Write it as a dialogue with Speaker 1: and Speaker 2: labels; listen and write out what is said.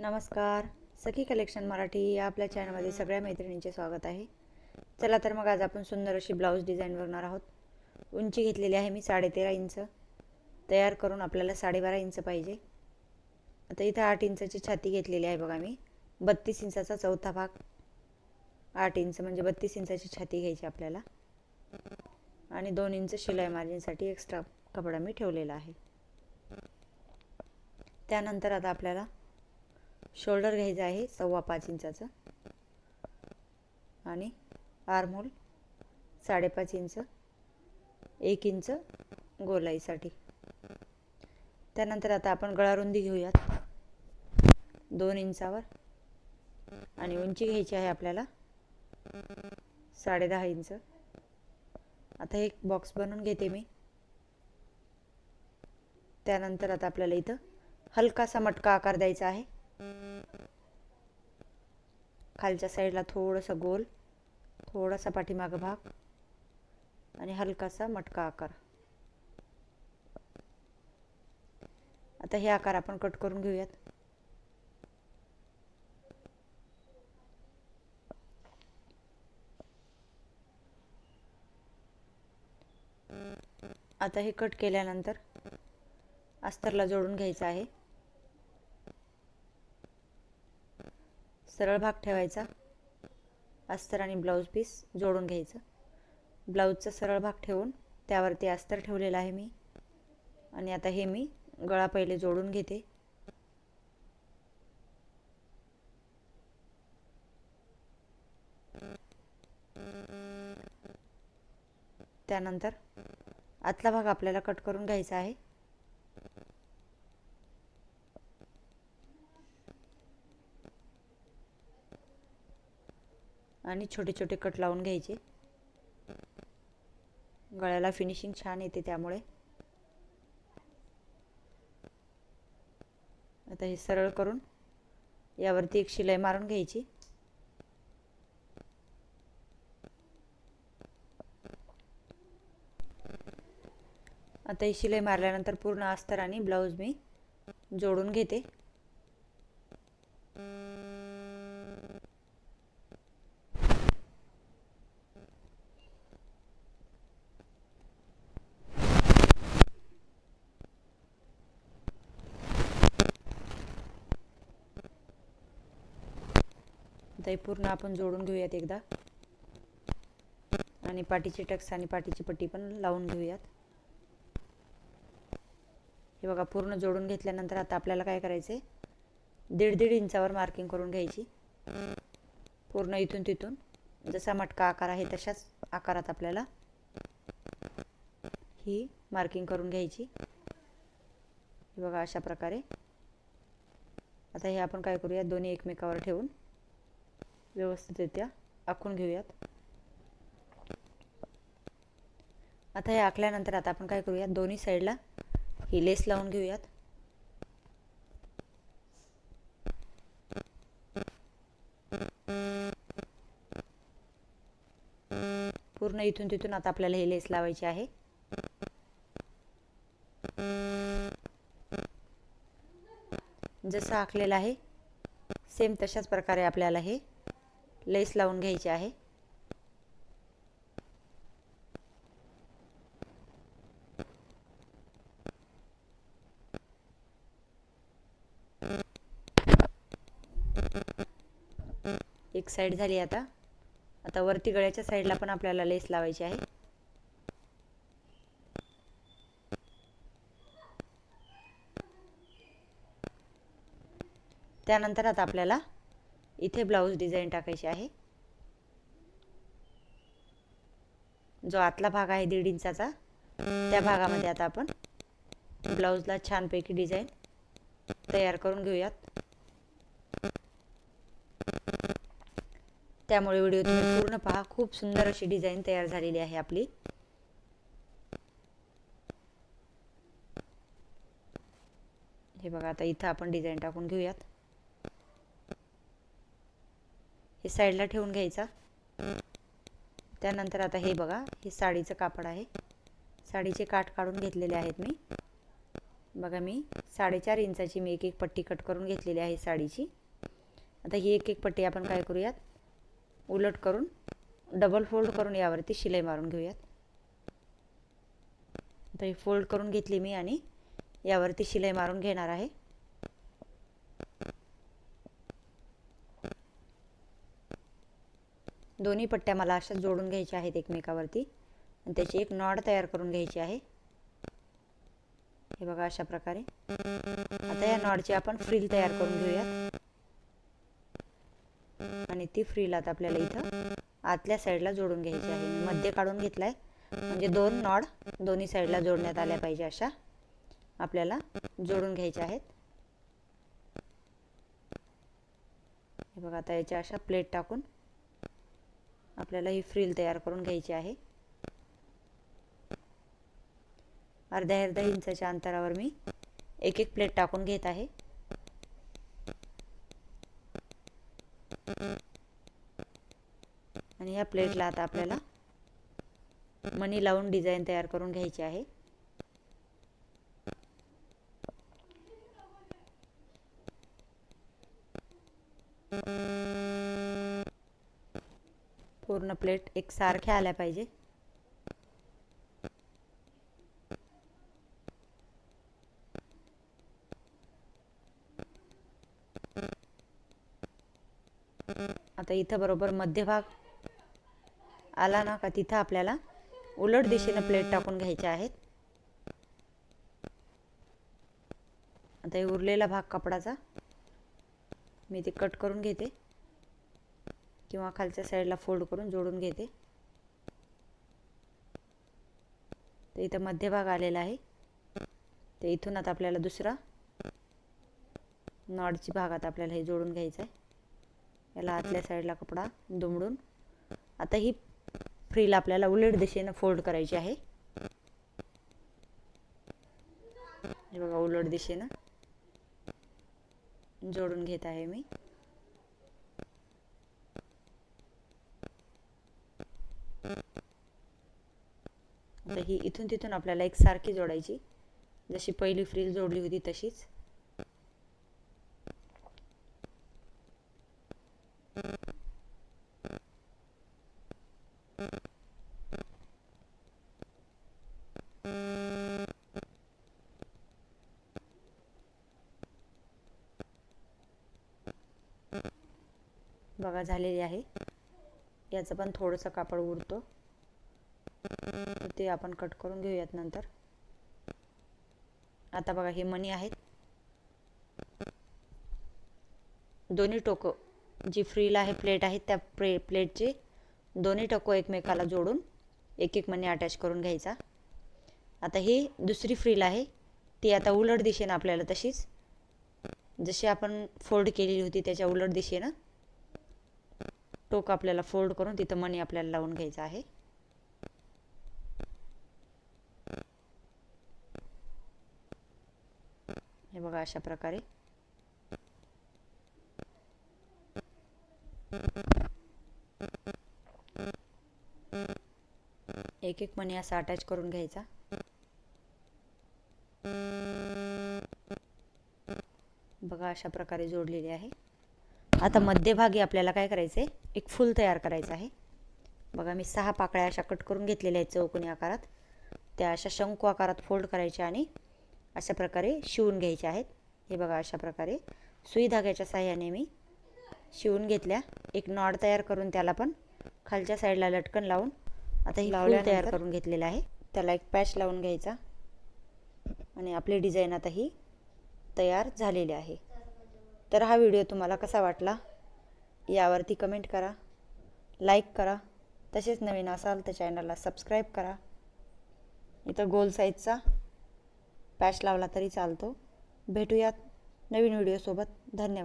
Speaker 1: नमस्कार. सखी कलेक्शन मराठी या आपल्या चॅनलमध्ये सगळ्या मैत्रिणींचे स्वागत आहे. चला तर मग आज आपण सुंदर अशी ब्लाऊज डिझाईन बघणार आहोत. उंची घेतलेली आहे मी साडेतेरा इंच. तयार करून आपल्याला साडेबारा इंच पाहिजे. आता इथं आठ इंचाची छाती घेतलेली आहे बघा मी. बत्तीस इंचाचा चौथा भाग. आठ इंच म्हणजे बत्तीस इंचाची छाती घ्यायची आपल्याला. आणि दोन इंच शिलाई मार्जिनसाठी एक्स्ट्रा कपडा मी ठेवलेला आहे. त्यानंतर आता आपल्याला शोल्डर घ्यायचं आहे सव्वा पाच इंचाचं. आणि आरमोल साडेपाच इंच एक इंच गोलाईसाठी. त्यानंतर आता आपण गळारुंदी घेऊयात. दोन इंचावर आणि उंची घ्यायची आहे आपल्याला साडे दहा इंच. आता एक बॉक्स बनवून घेते मी. त्यानंतर आता आपल्याला इथं हलकासा मटका आकार द्यायचा आहे. खालच्या साईडला थोडंसं गोल थोडासा पाठीमागं भाग आणि हलकासा मटका आकार. आता हे आकार आपण कट करून घेऊयात. आता हे कट केल्यानंतर अस्तरला जोडून घ्यायचं आहे. सरळ भाग ठेवायचा. अस्तर आणि ब्लाऊज पीस जोडून घ्यायचं. ब्लाऊजचा सरळ भाग ठेवून त्यावरती अस्तर ठेवलेलं आहे मी. आणि आता हे मी गळा पहिले जोडून घेते. त्यानंतर आतला भाग आपल्याला कट करून घ्यायचा आहे. आणि छोटे छोटे कट लावून घ्यायचे. गळ्याला फिनिशिंग छान येते त्यामुळे. आता हे सरळ करून यावरती एक शिलाई मारून घ्यायची. आता ही शिलाई मारल्यानंतर पूर्ण अस्तर आणि ब्लाऊज मी जोडून घेते. आता हे पूर्ण आपण जोडून घेऊयात एकदा. आणि पाठीची टक्स आणि पाठीची पट्टी पण लावून घेऊयात. हे बघा पूर्ण जोडून घेतल्यानंतर आता आपल्याला काय करायचं आहे दीड दीड इंचावर मार्किंग करून घ्यायची. पूर्ण इथून तिथून. जसा मटका आकार आहे तशाच आकारात आपल्याला ही मार्किंग करून घ्यायची. बघा अशा प्रकारे. आता हे आपण काय करूया दोन्ही एकमेकावर ठेवून. व्यवस्थितरित्या आखून घेऊयात. आता हे आखल्यानंतर आता आपण काय करूयात? दोन्ही साईडला ही लेस लावून घेऊयात. पूर्ण इथून तिथून आता आपल्याला ही लेस लावायची आहे. जसं आखलेलं आहे सेम तशाच प्रकारे आपल्याला हे लेस लावून घ्यायची आहे. एक साईड झाली आता. आता वरती गळ्याच्या साईडला पण आपल्याला लेस लावायची आहे. त्यानंतर आता आपल्याला इथे ब्लाऊज डिझाईन टाकायची आहे. जो आतला भाग आहे दीड इंचाचा त्या भागामध्ये आता आपण ब्लाऊजला छानपैकी डिझाईन तयार करून घेऊयात. त्यामुळे व्हिडिओ तुम्ही पूर्ण पहा. खूप सुंदर अशी डिझाईन तयार झालेली आहे आपली. हे बघा आता इथं आपण डिझाईन टाकून घेऊयात. हे साईडला ठेवून घ्यायचा. त्यानंतर आता हे बघा हे साडीचं कापड आहे. साडीचे काठ काढून घेतलेले आहेत मी. बघा मी साडेचार इंचाची मी एक एक पट्टी कट करून घेतलेली आहे साडीची. आता ही एक एक पट्टी आपण काय करूयात? उलट करून डबल फोल्ड करून यावरती शिलाई मारून घेऊयात. आता ही फोल्ड करून घेतली मी आणि यावरती शिलाई मारून घेणार आहे. दोन्ही पट्ट्या मला अशा जोडून घ्यायच्या आहेत एकमेकावरती. आणि त्याची एक नॉड तयार करून घ्यायची आहे. हे बघा अशा प्रकारे. आता या नॉडची आपण फ्रील तयार करून घेऊयात. आणि ती फ्रील आता आपल्याला इथं आतल्या साईडला जोडून घ्यायची आहे. मी मध्ये काढून घेतलाय. म्हणजे दोन नॉड दोन्ही साईडला जोडण्यात आल्या पाहिजे अशा आपल्याला जोडून घ्यायच्या आहेत. हे बघा आता याच्या अशा प्लेट टाकून आपल्याला ही फ्रिल तयार करून घ्यायची आहे. अर्ध्या अर्ध्या इंचाच्या अंतरावर मी एक एक प्लेट टाकून घेत आहे. आणि या प्लेटला आता आपल्याला मनी लावून डिझाईन तयार करून घ्यायची आहे. पूर्ण प्लेट एक सारख्या आल्या पाहिजे. आता इथं बरोबर मध्यभाग आला ना का तिथं आपल्याला उलट दिशेनं प्लेट टाकून घ्यायचे आहेत. आता हे उरलेला भाग कपडाचा मी ते कट करून घेते. किंवा खालच्या साईडला फोल्ड करून जोडून घेते. तर इथं मध्यभाग आलेला आहे. तर इथून आता आपल्याला दुसरा नॉडची भागात आपल्याला हे जोडून घ्यायचं आहे याला आतल्या साईडला कपडा दुमडून आता ही फ्रील आपल्याला उलट दिशेनं फोल्ड करायची आहे. हे बघा उलट दिशेनं जोडून घेत आहे मी. तर ही इथून तिथून आपल्याला एक सारखी जोडायची. जशी पहिली फ्रील जोडली होती तशीच. बघा झालेली आहे. याचं पण थोडंसं कापड उरतो ते आपण कट करून घेऊयात नंतर. आता बघा हे मणी आहेत. दोन्ही टोकं जी फ्रील आहे प्लेट आहेत त्या प्ले प्लेटचे दोन्ही टोकं एकमेकाला जोडून एक एक मणी अटॅच करून घ्यायचा. आता ही दुसरी फ्रील आहे. ती आता उलट दिशेनं आपल्याला तशीच जशी आपण फोल्ड केलेली होती त्याच्या उलट दिशेनं टोक आपल्याला फोल्ड करून तिथं मणी आपल्याला लावून घ्यायचं आहे. हे बघा अशा प्रकारे. एक एक मणी असा अटॅच करून घ्यायचा. बघा अशा प्रकारे जोडलेली आहे. आता मध्यभागी आपल्याला काय करायचं आहे एक फूल तयार करायचं आहे. बघा मी सहा पाकळ्या अशा कट करून घेतलेल्या आहेत चौकोनी आकारात. त्या अशा शंकू आकारात फोल्ड करायच्या आणि अशा प्रकारे शिवून घ्यायच्या आहेत. हे बघा अशा प्रकारे. सुई धाग्याच्या साह्याने मी शिवून घेतल्या. एक नॉड तयार करून त्याला पण खालच्या साईडला लटकन लावून आता ही लावल्या तयार करून घेतलेला आहे. त्याला एक पॅच लावून घ्यायचा. आणि आपली डिझाईन आता ही तयार झालेली आहे. तर हा व्हिडिओ तुम्हाला कसा वाटला? यावरती कमेंट करा लाईक करा तसेच नवीन असाल तर चॅनलला सबस्क्राईब करा. इथं गोल साईजचा पॅच लावला तरी चालतो. भेटूयात नवीन व्हिडिओसोबत. धन्यवाद.